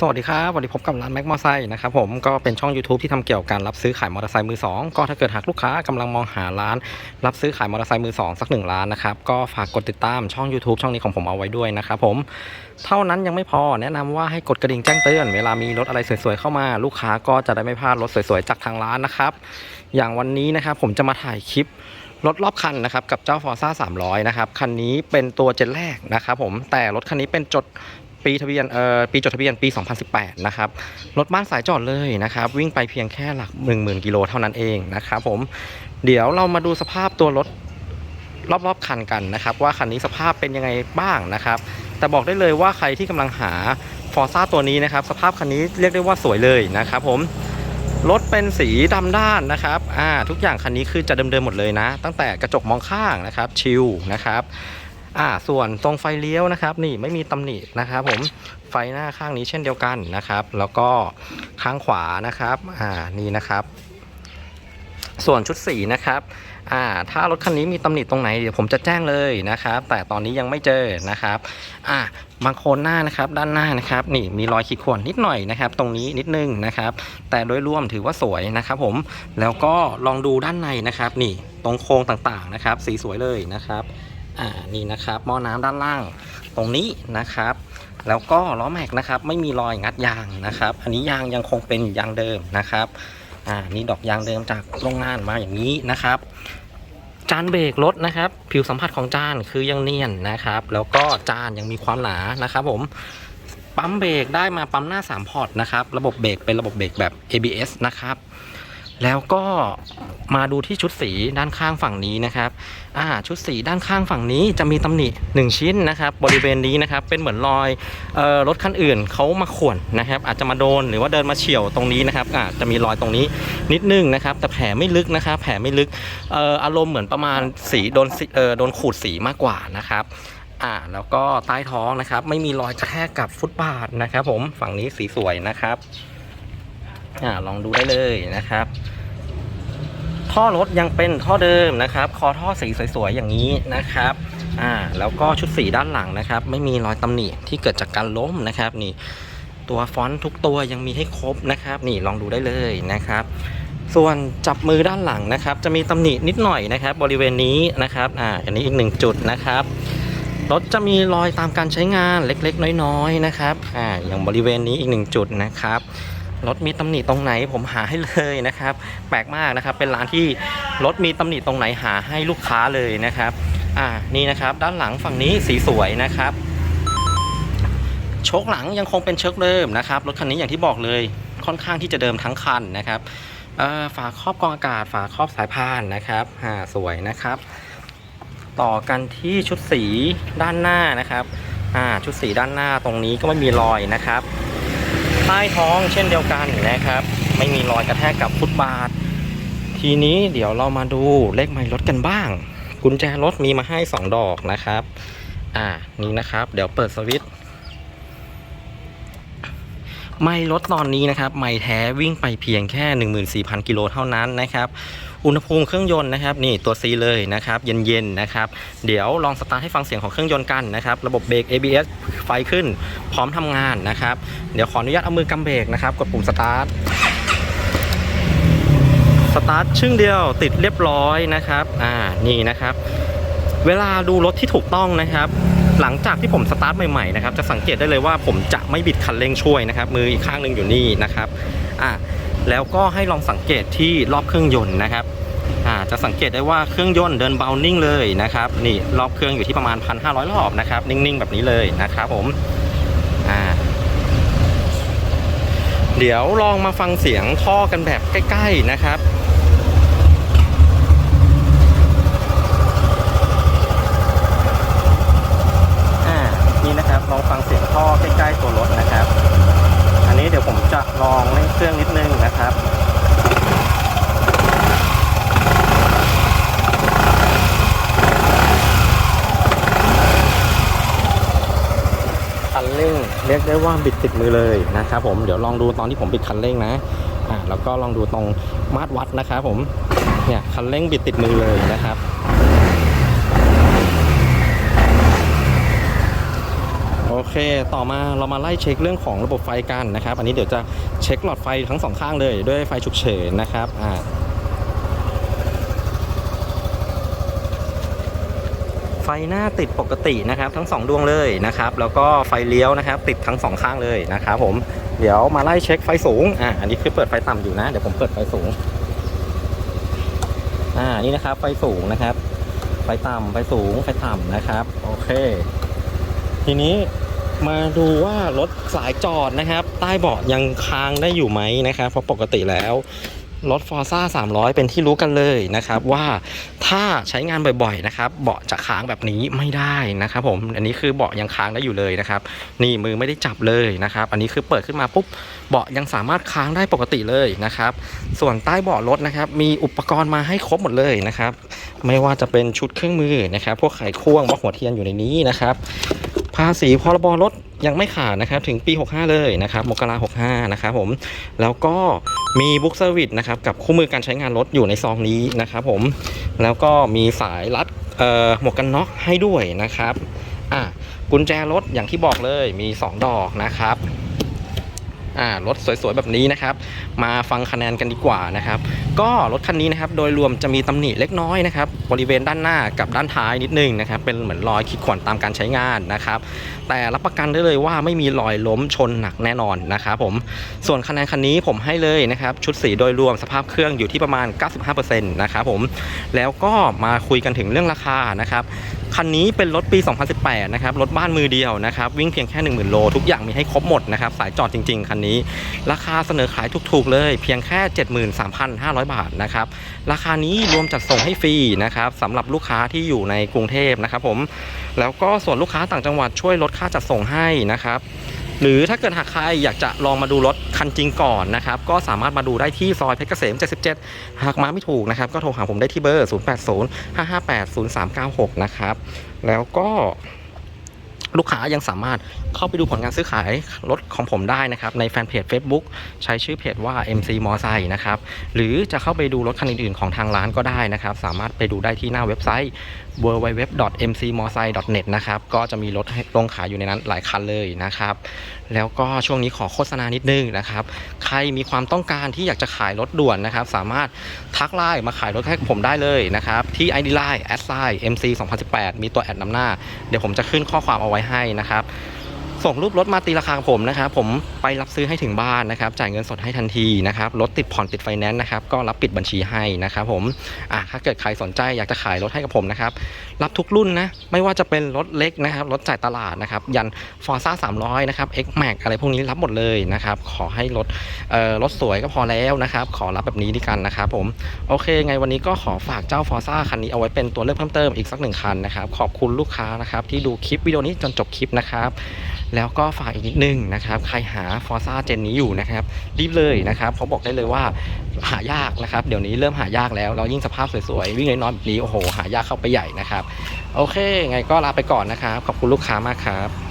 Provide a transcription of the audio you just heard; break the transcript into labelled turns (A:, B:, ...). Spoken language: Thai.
A: สวัสดีครับวันนี้พบกับร้านแม็กมอไซค์นะครับผมก็เป็นช่อง YouTube ที่ทำเกี่ยวกับการรับซื้อขายมอเตอร์ไซค์มือสองก็ถ้าเกิดหากลูกค้ากำลังมองหาร้าน รับซื้อขายมอเตอร์ไซค์มือสองสักหนึ่งร้านนะครับก็ฝากกดติดตามช่อง YouTube ช่องนี้ของผมเอาไว้ด้วยนะครับผมเท่านั้นยังไม่พอแนะนำว่าให้กดกระดิ่งแจ้งเตือนเวลามีรถอะไรสวยๆเข้ามา ลูกค้าก็จะได้ไม่พลาดรถสวยๆจากทางร้านนะครับอย่างวันนี้นะครับผมจะมาถ่ายคลิปรถรอบคันนะครับกับเจ้า Forza 300 นะครับ คันนี้เป็นตัวเจนแรกนะครับผมแต่รถคันนี้เป็นจด ปีทะเบียนเอ่อปีจดทะเบียนปี 2018 นะครับรถบ้านสายจอดเลยนะครับ วิ่งไปเพียงแค่หลัก 10,000 กิโลเท่านั้นเองนะครับผมเดี๋ยวเรามาดูสภาพตัวรถรอบๆคันกันนะครับ ว่าคันนี้สภาพเป็นยังไงบ้างนะครับ แต่บอกได้เลยว่าใครที่กำลังหา Forza ตัวนี้นะครับ สภาพคันนี้เรียกได้ว่าสวยเลยนะครับ ผมรถเป็นสีดำด้านนะครับอ่าทุกอย่างคันนี้คือจะเดิมๆหมดเลยนะ ตั้งแต่กระจกมองข้างนะครับชิลนะครับ อ่าส่วนตรงไฟเลี้ยวนะครับ นี่ไม่มีตำหนินะครับ ผมไฟหน้าข้างนี้เช่นเดียวกันนะครับ แล้วก็ข้างขวานะครับอ่านี่นะครับ ส่วนชุดสีนะครับอ่าถ้ารถคันนี้มีตำหนิตรงไหนเดี๋ยวผมจะแจ้งเลยนะครับ แต่ตอนนี้ยังไม่เจอนะครับอ่าบางโคนหน้านะครับด้านหน้านะครับ นี่มีรอยขีดข่วนนิดหน่อยนะครับ ตรงนี้นิดนึงนะครับ แต่โดยรวมถือว่าสวยนะครับ ผมแล้วก็ลองดูด้านในนะครับ นี่ตรงโครงต่างๆนะครับ สีสวยเลยนะครับ อ่านี่นะครับหม้อน้ำด้านล่างตรงนี้นะครับ แล้วก็ล้อแม็กนะครับไม่มีรอยงัดยางนะครับ อันนี้ยางยังคงเป็นยางเดิมนะครับอ่านี่ดอกยางเดิมจากโรงงานมาอย่างนี้นะครับจานเบรกรถนะครับ ผิวสัมผัสของจานคือยังเนียนนะครับ แล้วก็จานยังมีความหนานะครับ ผมปั๊มเบรกได้มาปั๊มหน้า 3 พอร์ตนะครับ ระบบเบรกเป็นระบบเบรกแบบ ABS นะครับ แล้วก็มาดูที่ชุดสีด้านข้างฝั่งนี้นะครับ อ่า ชุดสีด้านข้างฝั่งนี้จะมีตำหนิ 1 ชิ้นนะครับ บริเวณนี้นะครับ เป็นเหมือนรอยเอ่อรถคันอื่นเขามาข่วนนะครับ อาจจะมาโดนหรือว่าเดินมาเฉี่ยวตรงนี้นะครับอ่าจะมีรอยตรงนี้นิดนึงนะครับ แต่แผลไม่ลึกนะครับ แผลไม่ลึก เอ่อ อารมณ์เหมือนประมาณสีโดนเอ่อ โดนขูดสีมากกว่านะครับอ่าแล้วก็ใต้ท้องนะครับ ไม่มีรอยกระแทกกับฟุตบาทนะครับ ผมฝั่งนี้สีสวยนะครับอ่าลองดูได้เลยนะครับ ท่อรถยังเป็นท่อเดิมนะครับ คอท่อสีสวยๆอย่างนี้นะครับ อ่า แล้วก็ชุดสีด้านหลังนะครับ ไม่มีรอยตำหนิที่เกิดจากการล้มนะครับ นี่ ตัวฟอนต์ทุกตัวยังมีให้ครบนะครับ นี่ลองดูได้เลยนะครับ ส่วนจับมือด้านหลังนะครับ จะมีตำหนินิดหน่อยนะครับ บริเวณนี้นะครับ อ่า อันนี้อีกหนึ่งจุดนะครับรถจะมีรอยตามการใช้งานเล็กๆ น้อยๆนะครับ อ่า อย่างบริเวณนี้อีกหนึ่งจุดนะครับ รถมีตำหนิตรงไหนผมหาให้เลยนะครับ แปลกมากนะครับ เป็นร้านที่รถมีตำหนิตรงไหนหาให้ลูกค้าเลยนะครับ อ่านี่นะครับ ด้านหลังฝั่งนี้สีสวยนะครับโชคหลังยังคงเป็นเชคเดิมนะครับรถคันนี้อย่างที่บอกเลยค่อนข้างที่จะเดิมทั้งคันนะครับฝาครอบกองอากาศ ฝาครอบสายพานนะครับอ่าสวยนะครับ ต่อกันที่ชุดสีด้านหน้านะครับชุดสีด้านหน้าตรงนี้ก็ไม่มีรอยนะครับ ใต้ท้องเช่นเดียวกันนะครับ ไม่มีรอยกระแทกกับฟุตบาท ทีนี้เดี๋ยวเรามาดูเลขไมล์รถกันบ้าง กุญแจรถมีมาให้ 2 ดอกนะครับ อ่านี่นะครับ เดี๋ยวเปิดสวิตช์ไมล์รถตอนนี้นะครับ ไม้แท้วิ่งไปเพียงแค่ 14,000 กิโลเท่านั้นนะครับ อุณหภูมิเครื่องยนต์นะครับนี่ตัว C เลยนะครับเย็นๆนะครับเดี๋ยวลองสตาร์ทให้ฟังเสียงของเครื่องยนต์กันนะครับระบบเบรก ABS ไฟขึ้นพร้อมทำงานนะครับ เดี๋ยวขออนุญาตเอามือกำเบรกนะครับกดปุ่มสตาร์ทสตาร์ทชึ่งเดียวติดเรียบร้อยนะครับอ่านี่นะครับ เวลาดูรถที่ถูกต้องนะครับหลังจากที่ผมสตาร์ทใหม่ๆนะครับจะสังเกตได้เลยว่าผมจะไม่บิดคันเร่งช่วยนะครับ มืออีกข้างหนึ่งอยู่นี่นะครับอ่า แล้วก็ให้ลองสังเกตที่รอบเครื่องยนต์นะครับอ่าจะสังเกตได้ว่าเครื่องยนต์เดินเบานิ่งเลยนะครับนี่รอบเครื่องอยู่ที่ประมาณ 1,500 รอบนะครับ นิ่งๆ แบบนี้เลยนะครับผมอ่าเดี๋ยวลองมาฟังเสียงท่อกันแบบใกล้ ๆนะครับอ่านี่นะครับลองฟังเสียงท่อใกล้ ๆ ตัวรถนะครับ นี้เดี๋ยวผมจะลองเร่งเครื่องนิดนึงนะครับคันเร่งเรียกได้ว่าบิดติดมือเลยนะครับผมเดี๋ยวลองดูตอนที่ผมบิดคันเร่งนะอ่าแล้วก็ลองดูตรงมาตรวัดนะครับผมเนี่ยคันเร่งบิดติดมือเลยนะครับ โอเค ต่อมาเรามาไล่เช็คเรื่องของระบบไฟกันนะครับ อันนี้เดี๋ยวจะเช็คหลอดไฟทั้งสองข้างเลยด้วยไฟฉุกเฉินนะครับอ่าไฟหน้าติดปกตินะครับ ทั้งสองดวงเลยนะครับ แล้วก็ไฟเลี้ยวนะครับ ติดทั้งสองข้างเลยนะครับผมเดี๋ยวมาไล่เช็คไฟสูงอ่าอันนี้คือเปิดไฟต่ำอยู่นะ เดี๋ยวผมเปิดไฟสูงอ่านี่นะครับ ไฟสูงนะครับ ไฟต่ำไฟสูงไฟต่ำนะครับ โอเค ทีนี้ มาดูว่ารถสายจอดนะครับ ใต้เบาะยังค้างได้อยู่ไหมนะครับ เพราะปกติแล้ว รถ Forza 300 เป็นที่รู้กันเลยนะครับ ว่าถ้าใช้งานบ่อยๆนะครับ เบาะจะค้างแบบนี้ไม่ได้นะครับ ผมอันนี้คือเบาะยังค้างได้อยู่เลยนะครับ นี่มือไม่ได้จับเลยนะครับ อันนี้คือเปิดขึ้นมาปุ๊บเบาะยังสามารถค้างได้ปกติเลยนะครับ ส่วนใต้เบาะรถนะครับ มีอุปกรณ์มาให้ครบหมดเลยนะครับ ไม่ว่าจะเป็นชุดเครื่องมือนะครับ พวกไขควงบล็อกหัวเทียนอยู่ในนี้นะครับ ภาษีพรบรถยังไม่ขาดนะครับถึงปี 65 เลยนะครับมกรา65 นะครับผม แล้วก็มีบุ๊กเซอร์วิสนะครับกับคู่มือการใช้งานรถอยู่ในซองนี้นะครับผม แล้วก็มีสายรัดหมวกกันน็อกให้ด้วยนะครับอะกุญแจรถอย่างที่บอกเลยมี 2 ดอกนะครับ อ่ารถสวยๆแบบนี้นะครับ มาฟังคะแนนกันดีกว่านะครับ ก็รถคันนี้นะครับโดยรวมจะมีตำหนิเล็กน้อยนะครับบริเวณด้านหน้ากับด้านท้ายนิดนึงนะครับ เป็นเหมือนรอยขีดข่วนตามการใช้งานนะครับ แต่รับประกันได้เลยว่าไม่มีรอยล้มชนหนักแน่นอนนะครับผมส่วนคะแนนคันนี้ผมให้เลยนะครับชุดสีโดยรวมสภาพเครื่องอยู่ที่ประมาณ 95%นะครับผมแล้วก็มาคุยกันถึงเรื่องราคานะครับ คันนี้เป็นรถปี 2018 นะครับ รถบ้านมือเดียวนะครับ วิ่งเพียงแค่ 10,000 โล ทุกอย่างมีให้ครบหมดนะครับ สายจอดจริง ๆ คันนี้ ราคาเสนอขายถูกๆ เลย เพียงแค่ 73,500 บาทนะครับ ราคานี้รวมจัดส่งให้ฟรีนะครับสำหรับลูกค้าที่อยู่ในกรุงเทพนะครับผม แล้วก็ส่วนลูกค้าต่างจังหวัดช่วยลดค่าจัดส่งให้นะครับ หรือถ้าเกิดหากใครอยากจะลองมาดูรถคันจริงก่อนนะครับก็สามารถมาดูได้ที่ซอยเพชรเกษม 77 หากมาไม่ถูกนะครับก็โทรหาผมได้ที่เบอร์ 0805580396 นะครับแล้วก็ ลูกค้ายังสามารถเข้าไปดูผลงานซื้อขายรถของผมได้นะครับ ในแฟนเพจ Facebook ใช้ชื่อเพจว่า MC m o s i นะครับ หรือจะเข้าไปดูรถคันอื่นๆของทางร้านก็ได้นะครับ สามารถไปดูได้ที่หน้าเว็บไซต์ www.mcmosai.net นะครับ ก็จะมีรถลงขายอยู่ในนั้นหลายคันเลยนะครับ แล้วก็ช่วงนี้ขอโฆษณานิดนึงนะครับ ใครมีความต้องการที่อยากจะขายรถด่วนนะครับ สามารถทักไลน์มาขายรถให้ผมได้เลยนะครับ ที่ ID Line line mc 2018มีตัวแอดนำหน้า เดี๋ยวผมจะขึ้นข้อความเอาไว้ให้นะครับ ส่งรูปรถมาตีราคากับผมนะครับผมไปรับซื้อให้ถึงบ้านนะครับ จ่ายเงินสดให้ทันทีนะครับรถติดผ่อนติดไฟแนนซ์นะครับก็รับปิดบัญชีให้นะครับผมอะถ้าเกิดใครสนใจอยากจะขายรถให้กับผมนะครับรับทุกรุ่นนะไม่ว่าจะเป็นรถเล็กนะครับรถจ่ายตลาดนะครับยัน f o r z a 300นะครับ X Max อะไรพวกนี้รับหมดเลยนะครับขอให้รถเอ่อรถสวยก็พอแล้วนะครับขอรับแบบนี้ดีกันนะครับผมโอเคไงวันนี้ก็ขอฝากเจ้า f o r z a คันนี้เอาไว้เป็นตัวเลือกเพิ่มเติมอีกสักหนึ่งคันนะครับขอบคุณลูกค้านะครับที่ดูคลิปวิดีโอนี้จนจบคลิปนะครับแล้วก็ฝากอีกนิดนึงนะครับใครหา f o r z a เจนนี้อยู่นะครับรีบเลยนะครับเขาบอกได้เลยว่าหายากนะครับเดี๋ยวนี้เริ่มหายากแล้วแล้วยิ่งสภาพสวยๆวิ่งน้อยๆแบบนี้โอ้โหหายากเข้าไปใหญ่นะครับโอเคไงก็ลาไปก่อนนะครับขอบคุณลูกค้ามากครับ